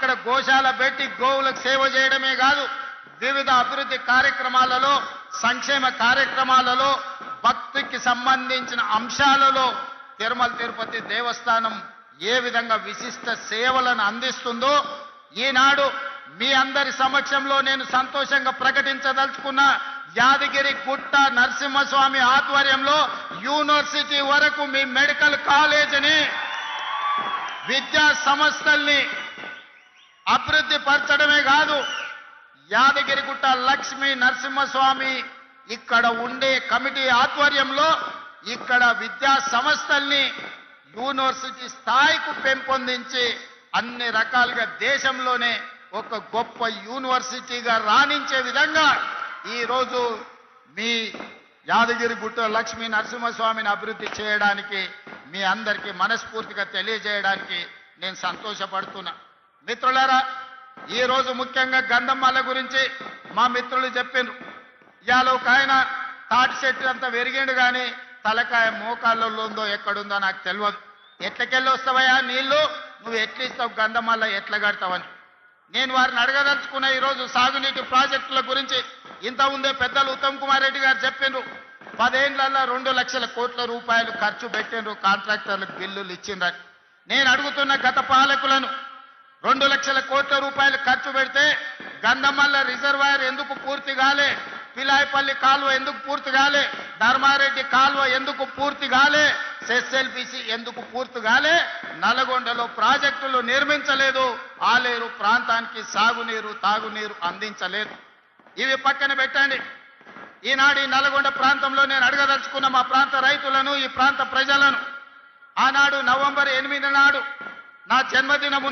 అక్కడ గోశాల పెట్టి గోవులకు సేవ చేయడమే కాదు వివిధ అభివృద్ధి కార్యక్రమాలలో సంక్షేమ కార్యక్రమాలలో భక్తికి సంబంధించిన అంశాలలో తిరుమల తిరుపతి దేవస్థానం ఏ విధంగా విశిష్ట సేవలను అందిస్తుందో ఈనాడు మీ అందరి సమక్షంలో నేను సంతోషంగా ప్రకటించదలుచుకున్న యాదగిరి గుట్ట నరసింహస్వామి ఆధ్వర్యంలో యూనివర్సిటీ వరకు మీ మెడికల్ కాలేజీని విద్యా సంస్థల్ని అభివృద్ధి పరచడమే కాదు. యాదగిరిగుట్ట లక్ష్మి నరసింహస్వామి ఇక్కడ ఉండే కమిటీ ఆధ్వర్యంలో ఇక్కడ విద్యా సంస్థల్ని యూనివర్సిటీ స్థాయికు పెంపొందించి అన్ని రకాలుగా దేశంలోనే ఒక గొప్ప యూనివర్సిటీగా రాణించే విధంగా ఈరోజు మీ యాదగిరిగుట్ట లక్ష్మీ నరసింహస్వామిని అభివృద్ధి చేయడానికి మీ అందరికీ మనస్ఫూర్తిగా తెలియజేయడానికి నేను సంతోషపడుతున్నా. మిత్రులారా ఈ రోజు ముఖ్యంగా గంధమాల గురించి మా మిత్రులు చెప్పిండ్రు ఇవాళ ఒక ఆయన తాటి చెట్టు అంతా పెరిగిండు కానీ తలకాయ మోకాళ్ళలో ఉందో ఎక్కడుందో నాకు తెలియదు ఎట్లకెళ్ళి వస్తావయ్యా? నీళ్ళు నువ్వు ఎట్లా ఇస్తావు? గంధమాల ఎట్లా కడతావని. నేను వారిని అడగదలుచుకున్న ఈరోజు సాగునీటి ప్రాజెక్టుల గురించి ఇంత ఉందే పెద్దలు ఉత్తమ్ కుమార్ రెడ్డి గారు చెప్పిండ్రు పదేళ్ళలో రెండు లక్షల కోట్ల రూపాయలు ఖర్చు పెట్టిండ్రు కాంట్రాక్టర్లకు బిల్లులు ఇచ్చిండ్రు నేను అడుగుతున్న గత పాలకులను రెండు లక్షల కోట్ల రూపాయలు ఖర్చు పెడితే గంధమల్ల రిజర్వాయర్ ఎందుకు పూర్తి కాలే? పిలాయపల్లి కాలువ ఎందుకు పూర్తి కాలే? ధర్మారెడ్డి కాలువ ఎందుకు పూర్తి కాలే? ఎస్ఎల్పిసి ఎందుకు పూర్తి కాలే? నల్గొండలో ప్రాజెక్టులు నిర్మించలేదు. ఆలేరు ప్రాంతానికి సాగునీరు తాగునీరు అందించలేదు. ఇవి పక్కన పెట్టండి. ఈనాడు నల్గొండ ప్రాంతంలో నేను అడగదలుచుకున్న మా ప్రాంత రైతులను ఈ ప్రాంత ప్రజలను ఆనాడు నవంబర్ ఎనిమిది నాడు నా జన్మదినం